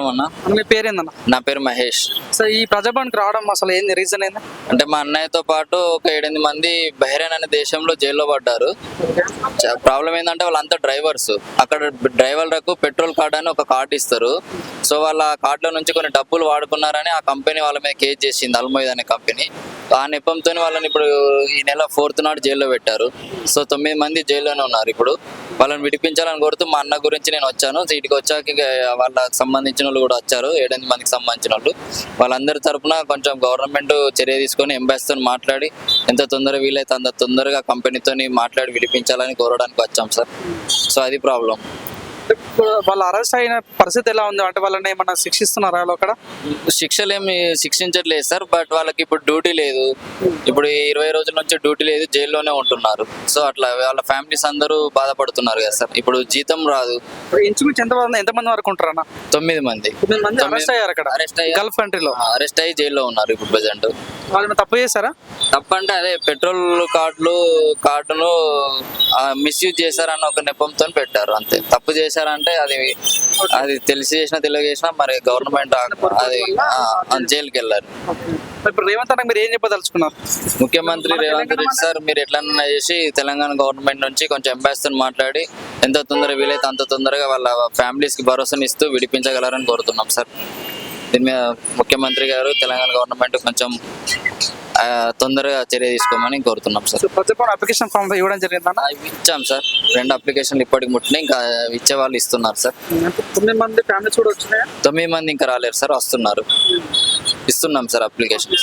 నమస్కారం అన్న. మీ పేరేందన్న? నా పేరు మహేష్. సో ఈ ప్రజాభవన్కి రావడం అసలు ఏంది? రీజన్ ఏంది? అంటే మా అన్నయ్యతో పాటు ఒక ఏడెనిమిది మంది బహ్రెయిన్ అనే దేశంలో జైల్లో పడ్డారు. ప్రాబ్లం ఏంటంటే వాళ్ళంతా డ్రైవర్స్. అక్కడ డ్రైవర్లకు పెట్రోల్ కార్డ్ అని ఒక కార్డు ఇస్తారు. సో వాళ్ళ కార్డులో నుంచి కొన్ని డబ్బులు వాడుకున్నారని ఆ కంపెనీ వాళ్ళ మీద కేసు చేసింది అల్మోయిద్ అనే కంపెనీ. ఆ నెపంతో వాళ్ళని ఇప్పుడు ఈ నెల ఫోర్త్ నాడు జైల్లో పెట్టారు. సో తొమ్మిది మంది జైల్లోనే ఉన్నారు ఇప్పుడు. వాళ్ళని విడిపించాలని కోరుతూ మా అన్న గురించి నేను వచ్చాను. వీటికి వచ్చాక వాళ్ళకి సంబంధించిన వాళ్ళు కూడా వచ్చారు. ఏడెనిమిది మందికి సంబంధించిన వాళ్ళు. వాళ్ళందరి తరపున కొంచెం గవర్నమెంట్ చర్య తీసుకొని ఎంబాసీతో మాట్లాడి ఎంత తొందరగా వీలైతే అంత తొందరగా కంపెనీతో మాట్లాడి విడిపించాలని కోరడానికి వచ్చాం సార్. సో అది ప్రాబ్లం. వాళ్ళు అరెస్ట్ అయిన పరిస్థితి ఎలా ఉంది? అంటే వాళ్ళని ఏమన్నా శిక్షిస్తున్నారా వాళ్ళు అక్కడ? శిక్షలు ఏమి శిక్షించట్లేదు సార్ బట్ వాళ్ళకి ఇప్పుడు డ్యూటీ లేదు. ఇప్పుడు ఇరవై రోజుల నుంచి డ్యూటీ లేదు జైల్లోనే ఉంటున్నారు. సో అట్లా వాళ్ళ ఫ్యామిలీస్ అందరూ బాధపడుతున్నారు కదా సార్. ఇప్పుడు జీతం రాదు. ఇంచుమించు ఎంత మంది ఎంతమంది వరకు ఉంటారన్న? తొమ్మిది మంది. అరెస్ట్ అయ్యారు అక్కడ. అరెస్ట్ అయ్యి గల్ఫ్ కంట్రీలో. అరెస్ట్ అయ్యి జైల్లో ఉన్నారు ఇప్పుడు ప్రజెంట్. వాళ్ళు తప్పు చేశారా? తప్పంటే అదే పెట్రోల్ కార్డులు కార్డును మిస్యూజ్ చేశారన్న ఒక నెపంతో పెట్టారు అంతే. తప్పు చేశారంటే అది అది తెలిసి చేసినా తెలియ చేసినా మరి గవర్నమెంట్ అది జైలుకి వెళ్ళారు ఇప్పుడు రేవంత్ అన్న మీరు ఏం చెప్పదలుచుకున్నారు? ముఖ్యమంత్రి రేవంత్ రెడ్డి సార్ మీరు ఎట్లన్నా చేసి తెలంగాణ గవర్నమెంట్ నుంచి కొంచెం ఎంబాసితో మాట్లాడి ఎంత తొందరగా వీలైతే అంత తొందరగా వాళ్ళ ఫ్యామిలీస్కి భరోసాని ఇస్తూ విడిపించగలరని కోరుతున్నాం సార్. దీని మీద ముఖ్యమంత్రి గారు తెలంగాణ గవర్నమెంట్ కొంచెం తొందరగా చర్య తీసుకోమని కోరుతున్నాం సార్. అప్లికేషన్ ఫామ్ ఇవ్వడం జరిగిందన్న? ఆ, ఇచ్చాం సార్. రెండు అప్లికేషన్లు ఇప్పటికి ముట్టినాయి ఇంకా ఇచ్చే వాళ్ళు ఇస్తున్నారు సార్. తొమ్మిది మంది ఫ్యామిలీస్ కూడా వచ్చినాయా? తొమ్మిది మంది ఇంకా రాలేరు సార్ వస్తున్నారు. ఇస్తున్నాం సార్ అప్లికేషన్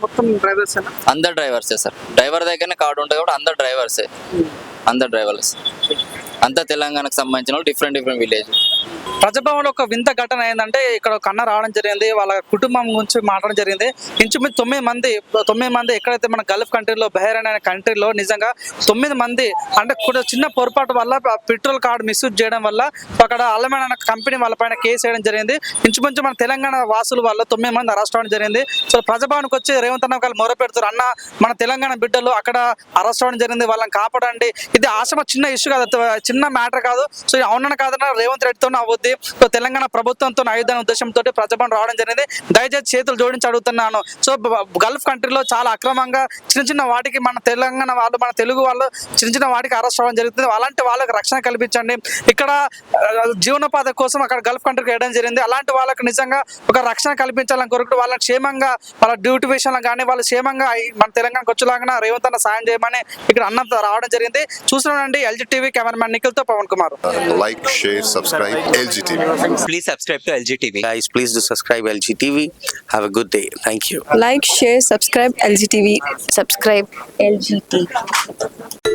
మొత్తం డ్రైవర్స్ అందరు డ్రైవర్సే సార్. డ్రైవర్ దగ్గరనే కార్డు ఉంటుంది కూడా అందరు డ్రైవర్సే. అందరు డ్రైవర్స్ అంతా తెలంగాణకు సంబంధించిన వాళ్ళు డిఫరెంట్ డిఫరెంట్ విలేజ్ ప్రజభవన్ ఒక వింత ఘటన ఏంటంటే ఇక్కడ కన్న రావడం జరిగింది వాళ్ళ కుటుంబం గురించి మాట్లాడడం జరిగింది. ఇంచుమించు తొమ్మిది మంది తొమ్మిది మంది ఎక్కడైతే మన గల్ఫ్ కంట్రీలో బహరైన్ అనే కంట్రీలో నిజంగా తొమ్మిది మంది అంటే కొంచెం చిన్న పొరపాటు వల్ల పెట్రోల్ కార్డు మిస్యూజ్ చేయడం వల్ల అక్కడ అల్లమైన అనే కంపెనీ వాళ్ళ పైన కేసు వేయడం జరిగింది. ఇంచుమించు మన తెలంగాణ వాసులు వల్ల తొమ్మిది మంది అరెస్ట్ అవ్వడం జరిగింది. సో ప్రజభవన్కి వచ్చి రేవంత్ అన్న వాళ్ళు మొర అన్న మన తెలంగాణ బిడ్డలు అక్కడ అరెస్ట్ అవ్వడం జరిగింది వాళ్ళని కాపాడండి. ఇది ఆశమ చిన్న ఇష్యూ కాదు చిన్న మ్యాటర్ కాదు. సో అవునని కాదన్న రేవంత్ రెడ్డితో అవుద్ది. సో తెలంగాణ ప్రభుత్వంతో ఆయుధాన ఉద్దేశంతో ప్రజాభవన్ రావడం జరిగింది. దయచేసి చేతులు జోడించి అడుగుతున్నాను. సో గల్ఫ్ కంట్రీలో చాలా అక్రమంగా చిన్న చిన్న వాటికి మన తెలంగాణ వాళ్ళు మన తెలుగు వాళ్ళు చిన్న చిన్న వాటికి అరెస్ట్ అవ్వడం జరుగుతుంది. అలాంటి వాళ్ళకి రక్షణ కల్పించండి. ఇక్కడ జీవనోపాధి కోసం అక్కడ గల్ఫ్ కంట్రీకి వేయడం జరిగింది. అలాంటి వాళ్ళకి నిజంగా ఒక రక్షణ కల్పించాలని కోరుకుంటూ వాళ్ళని క్షేమంగా వాళ్ళ డ్యూటీ విషయంలో కానీ వాళ్ళు క్షేమంగా మన తెలంగాణకు వచ్చేలాగా రేవంత్ అన్న సాయం చేయమని ఇక్కడ అన్నంత రావడం జరిగింది. చూస్తున్నానండి LG TV cameraman నిఖిల్తో Pawan Kumar like, share, subscribe, LGTV. Please subscribe to LG TV. Guys, please do subscribe LG TV. Have a good day. Thank you. like, share, subscribe LGTV. Subscribe LGTV.